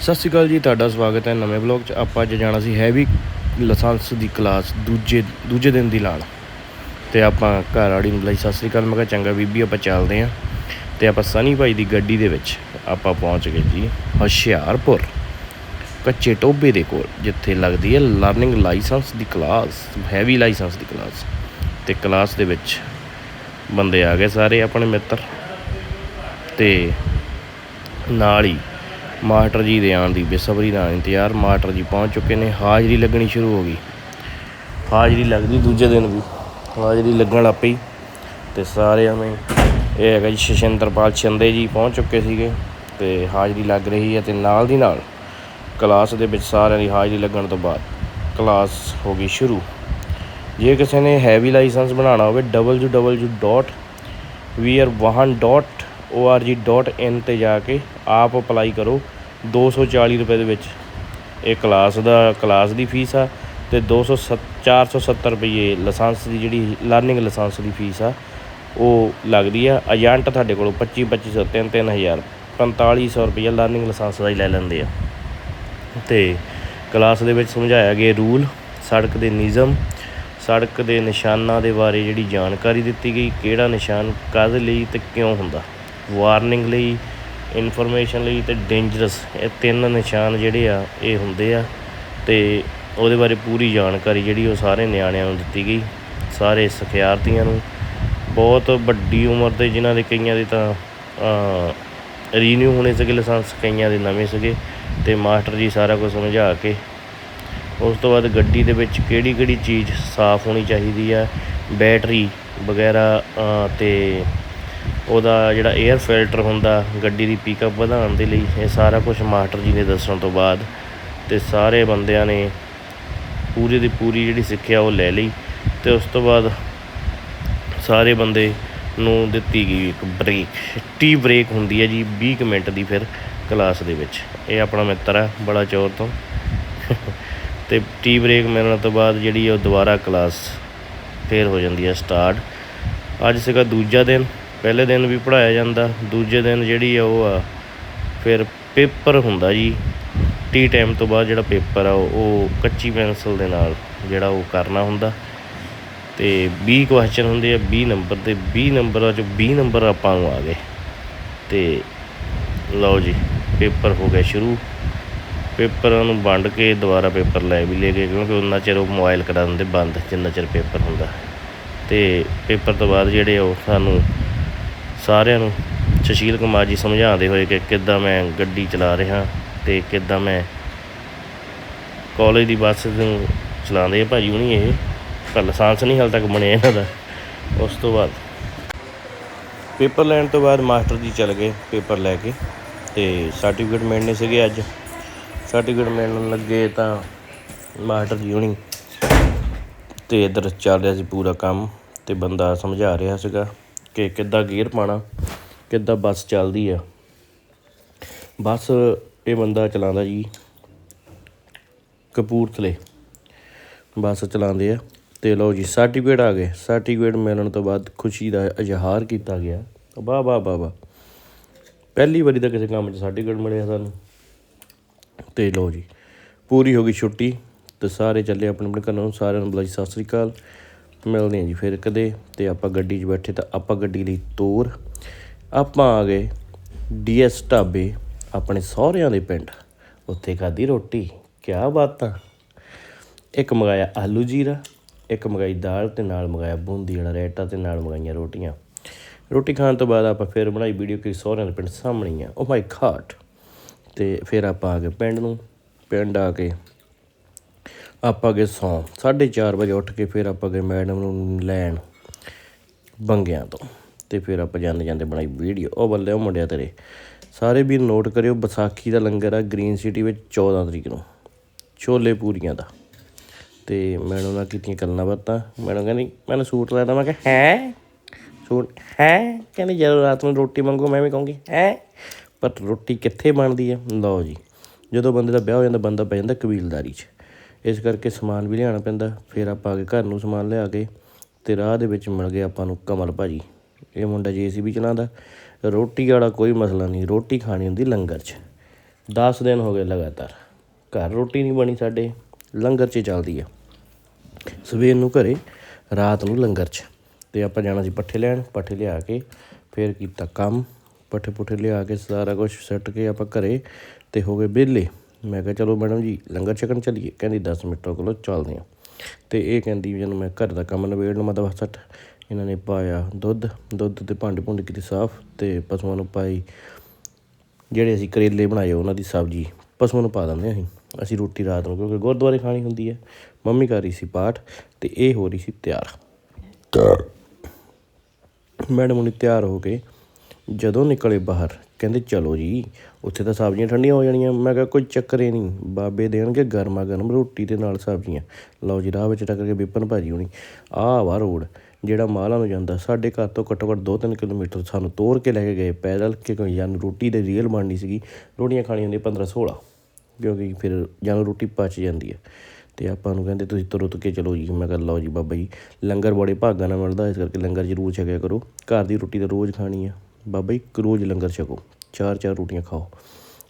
ਸਤਿ ਸ਼੍ਰੀ ਅਕਾਲ ਜੀ, ਤੁਹਾਡਾ ਸਵਾਗਤ ਹੈ ਨਵੇਂ ਵਲੌਗ 'ਚ। ਆਪਾਂ ਅੱਜ ਜਾਣਾ ਸੀ ਹੈਵੀ ਲਾਇਸੈਂਸ ਦੀ ਕਲਾਸ ਦੂਜੇ ਦੂਜੇ ਦਿਨ ਦੀ ਲਾਣ ਤੇ ਆਪਾਂ ਘਰ ਵਾਲੀ ਨੂੰ ਬੁਲਾਈ, ਸਤਿ ਸ਼੍ਰੀ ਅਕਾਲ। ਮੈਂ ਕਿਹਾ, ਚੰਗਾ ਬੀਬੀ, ਆਪਾਂ ਚੱਲਦੇ ਆਂ ਤੇ ਆਪਾਂ ਸਨੀ ਭਾਈ ਦੀ ਗੱਡੀ ਦੇ ਵਿੱਚ ਆਪਾਂ ਪਹੁੰਚ ਗਏ ਜੀ, ਹੁਸ਼ਿਆਰਪੁਰ। ਕੱਚੇ ਟੋਬੇ ਦੇ ਕੋਲ, ਜਿੱਥੇ ਲੱਗਦੀ ਹੈ ਲਰਨਿੰਗ ਲਾਇਸੈਂਸ ਦੀ ਕਲਾਸ ਹੈਵੀ ਲਾਇਸੈਂਸ ਦੀ ਕਲਾਸ ਤੇ ਕਲਾਸ ਦੇ ਵਿੱਚ ਬੰਦੇ ਆ ਗਏ ਸਾਰੇ ਆਪਣੇ ਮਿੱਤਰ। ਤੇ ਨਾਲ ਹੀ ਮਾਸਟਰ ਜੀ ਦੇ ਆਉਣ ਦੀ ਬੇਸਬਰੀ ਨਾਲ ਇੰਤਜ਼ਾਰ, ਮਾਸਟਰ ਜੀ ਪਹੁੰਚ ਚੁੱਕੇ ਨੇ, ਹਾਜ਼ਰੀ ਲੱਗਣੀ ਸ਼ੁਰੂ ਹੋ ਗਈ। ਹਾਜ਼ਰੀ ਲੱਗਦੀ ਦੂਜੇ ਦਿਨ ਵੀ, ਹਾਜ਼ਰੀ ਲੱਗਣ ਲੱਗ ਪਈ ਤੇ ਸਾਰਿਆਂ ਨੇ ਇਹ ਹੈਗਾ ਜੀ, ਸ਼ਸ਼ਿੰਦਰਪਾਲ ਚੰਦੇ ਜੀ ਪਹੁੰਚ ਚੁੱਕੇ ਸੀਗੇ ਤੇ ਹਾਜ਼ਰੀ ਲੱਗ ਰਹੀ ਹੈ ਤੇ ਨਾਲ ਦੀ ਨਾਲ ਕਲਾਸ ਦੇ ਵਿੱਚ ਸਾਰਿਆਂ ਦੀ ਹਾਜ਼ਰੀ ਲੱਗਣ ਤੋਂ ਬਾਅਦ ਕਲਾਸ ਹੋ ਗਈ ਸ਼ੁਰੂ। ਜੇ ਕਿਸੇ ਨੇ ਹੈਵੀ ਲਾਇਸੈਂਸ ਬਣਾਉਣਾ ਹੋਵੇ www.wearvahan.org.in ਤੇ ਜਾ ਕੇ ਆਪ ਅਪਲਾਈ ਕਰੋ। 240 ਰੁਪਏ ਦੇ ਵਿੱਚ। ਇਹ ਕਲਾਸ ਦਾ ਕਲਾਸ ਦੀ ਫੀਸ ਆ ਤੇ 200 470 ਰੁਪਏ ਲਾਇਸੈਂਸ ਦੀ ਜਿਹੜੀ ਲਰਨਿੰਗ ਲਾਇਸੈਂਸ ਦੀ ਫੀਸ ਆ, ਉਹ ਲੱਗਦੀ ਆ। ਏਜੰਟ ਤੁਹਾਡੇ ਕੋਲੋਂ 25 2500 3 3000 4500 ਰੁਪਏ ਲਰਨਿੰਗ ਲਾਇਸੈਂਸ ਦਾ ਹੀ ਲੈ ਲੈਂਦੇ ਆ। ਤੇ ਕਲਾਸ ਦੇ ਵਿੱਚ ਸਮਝਾਇਆ ਗਿਆ ਰੂਲ ਸੜਕ ਦੇ ਨਿਯਮ, ਸੜਕ ਦੇ ਨਿਸ਼ਾਨਾਂ ਦੇ ਬਾਰੇ ਜਿਹੜੀ ਜਾਣਕਾਰੀ ਦਿੱਤੀ ਗਈ, ਕਿਹੜਾ ਨਿਸ਼ਾਨ ਕਾਹਦੇ ਲਈ ਤੇ ਕਿਉਂ ਹੁੰਦਾ। ਵਾਰਨਿੰਗ ਲਈ ਇਨਫੋਰਮੇਸ਼ਨ ਲਈ ਤੇ ਡੇਂਜਰਸ ਇਹ ਤਿੰਨ ਨਿਸ਼ਾਨ ਜਿਹੜੇ ਆ ਇਹ ਹੁੰਦੇ ਆ। ਤੇ ਉਹਦੇ ਬਾਰੇ ਪੂਰੀ ਜਾਣਕਾਰੀ ਜਿਹੜੀ ਉਹ ਸਾਰੇ ਨਿਆਣਿਆਂ ਨੂੰ ਦਿੱਤੀ ਗਈ ਸਾਰੇ ਸਿਖਿਆਰਥੀਆਂ ਨੂੰ। ਬਹੁਤ ਵੱਡੀ ਉਮਰ ਦੇ ਜਿਨ੍ਹਾਂ ਦੇ ਕਈਆਂ ਦੇ ਤਾਂ ਰੀਨਿਊ ਹੋਣੇ ਸੀਗੇ ਲਾਇਸੈਂਸ ਕਈਆਂ ਦੇ ਨਵੇਂ ਸੀਗੇ। ਤੇ ਮਾਸਟਰ ਜੀ ਸਾਰਾ ਕੁਝ ਸਮਝਾ ਕੇ ਉਸ ਤੋਂ ਬਾਅਦ ਗੱਡੀ ਦੇ ਵਿੱਚ ਕਿਹੜੀ ਕਿਹੜੀ ਚੀਜ਼ ਸਾਫ਼ ਹੋਣੀ ਚਾਹੀਦੀ ਆ ਬੈਟਰੀ ਵਗੈਰਾ ਅ, ਤੇ ਉਹਦਾ ਜਿਹੜਾ 에ਅਰ ਫਿਲਟਰ ਹੁੰਦਾ, ਗੱਡੀ ਦੀ ਪਿਕਅਪ ਵਧਾਉਣ ਦੇ ਲਈ, ਇਹ ਸਾਰਾ ਕੁਝ ਮਾਸਟਰ ਜੀ ਨੇ ਦੱਸਣ ਤੋਂ ਬਾਅਦ ਤੇ ਸਾਰੇ ਬੰਦਿਆਂ ਨੇ ਪੂਰੀ ਦੀ ਪੂਰੀ ਜਿਹੜੀ ਸਿੱਖਿਆ ਉਹ ਲੈ ਲਈ ਤੇ ਉਸ ਤੋਂ ਬਾਅਦ ਸਾਰੇ ਬੰਦੇ ਨੂੰ ਦਿੱਤੀ ਗਈ ਇੱਕ ਬ੍ਰੇਕ ਟੀ ਬ੍ਰੇਕ ਹੁੰਦੀ ਹੈ ਜੀ 20 ਕੁ ਮਿੰਟ ਦੀ ਫਿਰ ਕਲਾਸ ਦੇ ਵਿੱਚ। ਇਹ ਆਪਣਾ ਮਿੱਤਰ ਆ ਬੜਾ ਚੋਰ ਤੋਂ। ਤੇ ਟੀ ਬ੍ਰੇਕ ਮਿਲਣ ਤੋਂ ਬਾਅਦ ਜਿਹੜੀ ਉਹ ਦੁਬਾਰਾ ਕਲਾਸ ਫੇਰ ਹੋ ਜਾਂਦੀ ਹੈ ਸਟਾਰਟ ਅੱਜ ਸੀਗਾ ਦੂਜਾ ਦਿਨ। ਪਹਿਲੇ ਦਿਨ ਵੀ ਪੜ੍ਹਾਇਆ ਜਾਂਦਾ, ਦੂਜੇ ਦਿਨ ਜਿਹੜੀ ਆ ਉਹ ਆ, ਫਿਰ ਪੇਪਰ ਹੁੰਦਾ ਜੀ। ਟੀ ਟਾਈਮ ਤੋਂ ਬਾਅਦ ਜਿਹੜਾ ਪੇਪਰ ਆ, ਉਹ ਕੱਚੀ ਪੈਨਸਲ ਦੇ ਨਾਲ ਜਿਹੜਾ ਉਹ ਕਰਨਾ ਹੁੰਦਾ। ਤੇ 20 ਕੁਐਸਚਨ ਹੁੰਦੇ ਆ 20 ਨੰਬਰ ਤੇ 20 ਨੰਬਰਾਂ ਚੋਂ 20 ਨੰਬਰ ਆਪਾਂ ਨੂੰ ਆ ਗਏ। ਤੇ ਲਓ ਜੀ, ਪੇਪਰ ਹੋ ਗਿਆ ਸ਼ੁਰੂ। ਪੇਪਰਾਂ ਨੂੰ ਵੰਡ ਕੇ ਦੁਬਾਰਾ ਪੇਪਰ ਲੈ ਵੀ ਲੈ ਗਏ ਕਿਉਂਕਿ ਉਹਨਾਂ ਚਿਰ ਉਹ ਮੋਬਾਈਲ ਕਰਾ ਦਿੰਦੇ, ਬੰਦ, ਜਿੰਨਾ ਚਿਰ ਪੇਪਰ ਹੁੰਦਾ। ਤੇ ਪੇਪਰ ਤੋਂ ਬਾਅਦ ਜਿਹੜੇ ਉਹ ਸਾਨੂੰ ਸਾਰਿਆਂ ਨੂੰ ਸੁਸ਼ੀਲ ਕੁਮਾਰ ਜੀ ਸਮਝਾਉਂਦੇ ਹੋਏ ਕਿ ਕਿੱਦਾਂ ਮੈਂ ਗੱਡੀ ਚਲਾ ਰਿਹਾ ਤੇ ਕਿੱਦਾਂ ਮੈਂ ਕਾਲਜ ਦੀ ਬੱਸ ਨੂੰ ਚਲਾਉਂਦੇ ਆ ਭਾਜੀ ਹੁਣੀ ਇਹ। ਪਰ ਲਾਇਸੈਂਸ ਨਹੀਂ ਹਾਲ ਤੱਕ ਬਣਿਆ ਇਹਨਾਂ ਦਾ। ਉਸ ਤੋਂ ਬਾਅਦ ਪੇਪਰ ਲੈਣ ਤੋਂ ਬਾਅਦ ਮਾਸਟਰ ਜੀ ਚਲ ਗਏ ਪੇਪਰ ਲੈ ਕੇ ਤੇ ਸਰਟੀਫਿਕੇਟ ਮਿਲਣੇ ਸੀਗੇ ਅੱਜ। ਸਰਟੀਫਿਕੇਟ ਮਿਲਣ ਲੱਗੇ ਤਾਂ ਮਾਸਟਰ ਜੀ ਹੁਣੀ ਤੇ ਇਧਰ ਚੱਲ ਰਿਹਾ ਸੀ ਪੂਰਾ ਕੰਮ ਤੇ ਬੰਦਾ ਸਮਝਾ ਰਿਹਾ ਸੀਗਾ। ਕਿ ਕਿੱਦਾਂ ਗੇਅਰ ਪਾਣਾ ਕਿੱਦਾਂ ਬੱਸ ਚੱਲਦੀ ਆ। ਬੱਸ ਇਹ ਬੰਦਾ ਚਲਾਉਂਦਾ ਜੀ, ਕਪੂਰਥਲੇ। ਬੱਸ ਚਲਾਉਂਦੇ ਆ ਤੇ ਲਓ ਜੀ ਸਰਟੀਫਿਕੇਟ ਆ ਗਏ। ਸਰਟੀਫਿਕੇਟ ਮਿਲਣ ਤੋਂ ਬਾਅਦ ਖੁਸ਼ੀ ਦਾ ਇਜ਼ਹਾਰ ਕੀਤਾ ਗਿਆ। ਵਾਹ ਵਾਹ ਵਾਹ ਵਾਹ। ਪਹਿਲੀ ਵਾਰੀ ਤਾਂ ਕਿਸੇ ਕੰਮ 'ਚ ਸਰਟੀਫਿਕੇਟ ਮਿਲਿਆ ਸਾਨੂੰ। ਤੇ ਲਓ ਜੀ, ਪੂਰੀ ਹੋ ਗਈ ਛੁੱਟੀ ਤੇ ਸਾਰੇ ਚੱਲੇ ਆਪਣੇ ਆਪਣੇ ਘਰਾਂ। ਨੂੰ ਸਾਰਿਆਂ ਨੂੰ ਬੁਲਾਈ, ਸਤਿ ਸ੍ਰੀ ਅਕਾਲ। ਮਿਲਦੇ ਹਾਂ ਜੀ ਫਿਰ ਕਦੇ ਤੇ ਆਪਾਂ ਗੱਡੀ 'ਚ ਬੈਠੇ ਤਾਂ ਆਪਾਂ ਗੱਡੀ ਲਈ ਤੋਰ, ਆਪਾਂ ਆ ਗਏ ਡੀਐਸ ਢਾਬੇ ਆਪਣੇ ਸਹੁਰਿਆਂ ਦੇ ਪਿੰਡ, ਉੱਥੇ ਖਾਧੀ ਰੋਟੀ, ਕਿਆ ਬਾਤਾਂ। ਇੱਕ ਮੰਗਾਇਆ ਆਲੂ ਜੀਰਾ, ਇੱਕ ਮੰਗਾਈ ਦਾਲ ਤੇ ਨਾਲ ਮੰਗਾਇਆ ਬੂੰਦੀ ਵਾਲਾ ਰਾਇਤਾ ਤੇ ਨਾਲ ਮੰਗਾਈਆਂ ਰੋਟੀਆਂ। ਰੋਟੀ ਖਾਣ ਤੋਂ ਬਾਅਦ ਆਪਾਂ ਫਿਰ ਬਣਾਈ ਵੀਡੀਓ ਕਿ ਸਹੁਰਿਆਂ ਦੇ ਪਿੰਡ ਸਾਹਮਣੇ ਹੀ ਆ। ਓ ਮਾਈ ਗਾਡ ਤੇ ਫਿਰ ਆਪਾਂ ਆ ਗਏ ਪਿੰਡ ਨੂੰ, ਪਿੰਡ ਆ ਕੇ ਆਪਾਂ ਗਏ ਸੌਂ। 4:30 ਵਜੇ ਉੱਠ ਕੇ ਫਿਰ ਆਪਾਂ ਗਏ ਮੈਡਮ ਨੂੰ ਲੈਣ ਬੰਗਿਆਂ ਤੋਂ। ਤੇ ਫਿਰ ਆਪਾਂ ਜਾਂਦੇ ਜਾਂਦੇ ਬਣਾਈ ਵੀਡੀਓ। ਉਹ ਬੱਲੇ, ਉਹ ਮੁੰਡਿਆ ਤੇਰੇ। ਸਾਰੇ ਵੀ ਨੋਟ ਕਰਿਓ, ਵਿਸਾਖੀ ਦਾ ਲੰਗਰ ਆ ਗ੍ਰੀਨ ਸਿਟੀ ਵਿੱਚ 14 ਤਰੀਕ ਨੂੰ। ਛੋਲੇ ਪੂਰੀਆਂ ਦਾ। ਤੇ ਮੈਡਮ ਨਾਲ ਕੀਤੀਆਂ ਗੱਲਾਂ ਬਾਤਾਂ। ਮੈਡਮ ਕਹਿੰਦੀ ਮੈਨੂੰ ਸੂਟ ਲੈਣਾ। ਮੈਂ ਕਿਹਾ, ਹੈ? ਸੂਟ, ਹੈ? ਕਹਿੰਦੀ, ਜਦੋਂ ਰਾਤ ਨੂੰ ਰੋਟੀ ਮੰਗੋ, ਮੈਂ ਵੀ ਕਹੂੰਗੀ, ਹੈ? ਪਰ ਰੋਟੀ ਕਿੱਥੇ ਬਣਦੀ ਹੈ ਲਓ ਜੀ। ਜਦੋਂ ਬੰਦੇ ਦਾ ਵਿਆਹ ਹੋ ਜਾਂਦਾ, ਬੰਦਾ ਪੈ ਜਾਂਦਾ ਕਬੀਲਦਾਰੀ 'ਚ। ਇਸ ਕਰਕੇ ਸਮਾਨ ਵੀ ਲਿਆਉਣਾ ਪੈਂਦਾ। ਫਿਰ ਆਪਾਂ ਆ ਕੇ ਘਰ ਨੂੰ ਸਮਾਨ ਲਿਆ ਕੇ ਅਤੇ ਰਾਹ ਦੇ ਵਿੱਚ ਮਿਲ ਗਏ ਆਪਾਂ ਨੂੰ ਕਮਲ ਭਾਅ ਜੀ ਇਹ ਮੁੰਡਾ ਜੀਸੀਬੀ ਚਲਾਉਂਦਾ। ਰੋਟੀ ਵਾਲਾ ਕੋਈ ਮਸਲਾ ਨਹੀਂ, ਰੋਟੀ ਖਾਣੀ ਹੁੰਦੀ ਲੰਗਰ 'ਚ। 10 ਦਿਨ ਹੋ ਗਏ ਲਗਾਤਾਰ। ਘਰ ਰੋਟੀ ਨਹੀਂ ਬਣੀ ਸਾਡੇ, ਲੰਗਰ 'ਚ ਚੱਲਦੀ ਆ। ਸਵੇਰ ਨੂੰ ਘਰੇ, ਰਾਤ ਨੂੰ ਲੰਗਰ 'ਚ। ਤੇ ਆਪਾਂ ਜਾਣਾ ਸੀ ਪੱਠੇ ਲੈਣ, ਪੱਠੇ ਲਿਆ ਕੇ ਫਿਰ ਕੀਤਾ ਕੰਮ। ਪੱਠੇ ਪੁੱਠੇ ਲਿਆ ਕੇ ਸਾਰਾ ਕੁਝ ਸੱਟ ਕੇ ਆਪਾਂ ਘਰੇ ਤੇ ਹੋ ਗਏ ਵਿਹਲੇ। ਮੈਂ ਕਿਹਾ ਚਲੋ ਮੈਡਮ ਜੀ ਲੰਗਰ ਛਕਣ ਚੱਲੀਏ। ਕਹਿੰਦੀ 10 ਮਿੰਟਾਂ ਕੋਲੋਂ ਚੱਲਦੇ ਆ ਤੇ ਇਹ ਕਹਿੰਦੀ ਵੀ ਜਦੋਂ ਮੈਂ ਘਰ ਦਾ ਕੰਮ ਨਵੇੜ ਲਵਾਂ ਤਾਂ ਸੱਟ। ਇਹਨਾਂ ਨੇ ਪਾਇਆ ਦੁੱਧ ਦੁੱਧ ਤੇ ਭਾਂਡੇ ਭੁੰਡੇ ਕੀਤੇ ਸਾਫ਼ ਤੇ ਪਸ਼ੂਆਂ ਨੂੰ ਪਾਈ। ਜਿਹੜੇ ਅਸੀਂ ਕਰੇਲੇ ਬਣਾਏ ਉਹਨਾਂ ਦੀ ਸਬਜ਼ੀ ਪਸ਼ੂਆਂ ਨੂੰ ਪਾ ਦਿੰਦੇ ਅਸੀਂ। ਅਸੀਂ ਰੋਟੀ ਰਾਤ ਨੂੰ ਕਿਉਂਕਿ ਗੁਰਦੁਆਰੇ ਖਾਣੀ ਹੁੰਦੀ ਹੈ। ਮੰਮੀ ਕਰ ਰਹੀ ਸੀ ਪਾਠ ਤੇ ਇਹ ਹੋ ਰਹੀ ਸੀ ਤਿਆਰ। ਮੈਡਮ ਹੁਣੀ ਤਿਆਰ ਹੋ ਕੇ ਜਦੋਂ ਨਿਕਲੇ ਬਾਹਰ ਕਹਿੰਦੇ ਚਲੋ ਜੀ, ਉੱਥੇ ਤਾਂ ਸਬਜ਼ੀਆਂ ਠੰਡੀਆਂ ਹੋ ਜਾਣੀਆਂ। ਮੈਂ ਕਿਹਾ ਕੋਈ ਚੱਕਰ ਹੀ ਨਹੀਂ, ਬਾਬੇ ਦੇਣਗੇ ਗਰਮਾ ਗਰਮ ਰੋਟੀ ਦੇ ਨਾਲ ਸਬਜ਼ੀਆਂ। ਲਓ ਜੀ, ਰਾਹ ਵਿੱਚ ਟੱਕਰ ਕੇ ਵਿਪਨ ਭਾਜੀ ਹੁਣੀ। ਆਹ ਵਾ ਰੋਡ, ਜਿਹੜਾ ਮਾਲਾ ਨੂੰ ਜਾਂਦਾ, ਸਾਡੇ ਘਰ ਤੋਂ ਘੱਟੋ ਘੱਟ 2-3 ਕਿਲੋਮੀਟਰ ਸਾਨੂੰ ਤੋਰ ਕੇ ਲੈ ਕੇ ਗਏ, ਪੈਦਲ ਕਿ ਕੋਈ ਜਾਨ ਰੋਟੀ ਦੇ ਰੀਅਲ ਬਣਨੀ ਸੀਗੀ। ਰੋਟੀਆਂ ਖਾਣੀਆਂ ਹੁੰਦੀਆਂ 15-16 ਕਿਉਂਕਿ ਫਿਰ ਜਾਨ ਰੋਟੀ ਪਚ ਜਾਂਦੀ ਹੈ ਤੇ ਆਪਾਂ ਨੂੰ ਕਹਿੰਦੇ, ਤੁਸੀਂ ਤੁਰ ਕੇ ਚਲੋ ਜੀ। ਮੈਂ ਕਿਹਾ, ਲਓ ਜੀ ਬਾਬਾ ਜੀ, ਲੰਗਰ ਬੜੇ ਭਾਗਾਂ ਨਾਲ ਮਿਲਦਾ, ਇਸ ਕਰਕੇ ਲੰਗਰ ਜ਼ਰੂਰ ਛਕਿਆ ਕਰੋ। ਘਰ ਦੀ ਰੋਟੀ ਤਾਂ ਰੋਜ਼ ਖਾਣੀ ਆ। ਬਾਬਾ ਜੀ ਰੋਜ਼ ਲੰਗਰ ਛਕੋ, ਚਾਰ ਚਾਰ ਰੋਟੀਆਂ ਖਾਓ,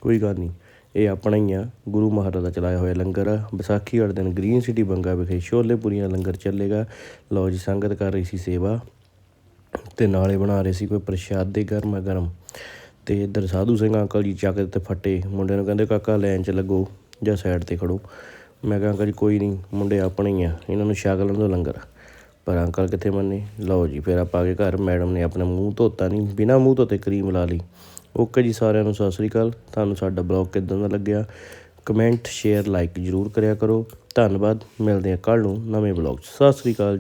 ਕੋਈ ਗੱਲ ਨਹੀਂ। ਇਹ ਆਪਣਾ ਹੀ ਆ, ਗੁਰੂ ਮਹਾਰਾਜ ਦਾ ਚਲਾਇਆ ਹੋਇਆ ਲੰਗਰ ਆ। ਵਿਸਾਖੀ ਵਾਲੇ ਦਿਨ ਗ੍ਰੀਨ ਸਿਟੀ ਬੰਗਾ ਵਿਖੇ ਛੋਲੇ ਪੂਰੀਆਂ ਲੰਗਰ ਚੱਲੇਗਾ। ਲਓ ਜੀ, ਸੰਗਤ ਕਰ ਰਹੀ ਸੀ ਸੇਵਾ ਤੇ ਨਾਲੇ ਬਣਾ ਰਹੇ ਸੀ ਕੋਈ ਪ੍ਰਸ਼ਾਦੇ ਗਰਮਾ ਗਰਮ ਤੇ ਇੱਧਰ ਸਾਧੂ ਸਿੰਘ ਅੰਕਲ ਜੀ ਚੱਕ ਤੇ ਫੱਟੇ, ਮੁੰਡੇ ਨੂੰ ਕਹਿੰਦੇ, ਕਾਕਾ, ਲਾਈਨ 'ਚ ਲੱਗੋ ਜਾਂ ਸਾਈਡ ਤੇ ਖੜੋ। ਮੈਂ ਕਿਹਾ, ਅੰਕਲ ਜੀ, ਕੋਈ ਨਹੀਂ, ਮੁੰਡੇ ਆਪਣੇ ਹੀ ਆ, ਇਹਨਾਂ ਨੂੰ ਛਕ ਲੈਣ ਲੰਗਰ। ਪਰ ਅੰਕਲ ਕਿੱਥੇ ਮੰਨੇ? ਲਓ ਜੀ, ਫਿਰ ਆਪਾਂ ਆ ਕੇ ਘਰ ਮੈਡਮ ਨੇ ਆਪਣਾ ਮੂੰਹ ਧੋਤਾ ਨਹੀਂ ਬਿਨਾਂ ਮੂੰਹ ਧੋਤੇ ਕਰੀਮ ਲਾ ਲਈ। ਓਕੇ ਜੀ ਸਾਰਿਆਂ ਨੂੰ, ਸਤਿ ਸ੍ਰੀ ਅਕਾਲ। ਤੁਹਾਨੂੰ ਸਾਡਾ ਬਲੌਗ ਕਿਦਾਂ ਦਾ ਲੱਗਿਆ? ਕਮੈਂਟ, ਸ਼ੇਅਰ, ਲਾਈਕ ਜ਼ਰੂਰ ਕਰਿਆ ਕਰੋ। ਧੰਨਵਾਦ, ਮਿਲਦੇ ਹਾਂ ਕੱਲ੍ਹ ਨੂੰ ਨਵੇਂ ਬਲੌਗ 'ਚ। ਸਤਿ ਸ੍ਰੀ ਅਕਾਲ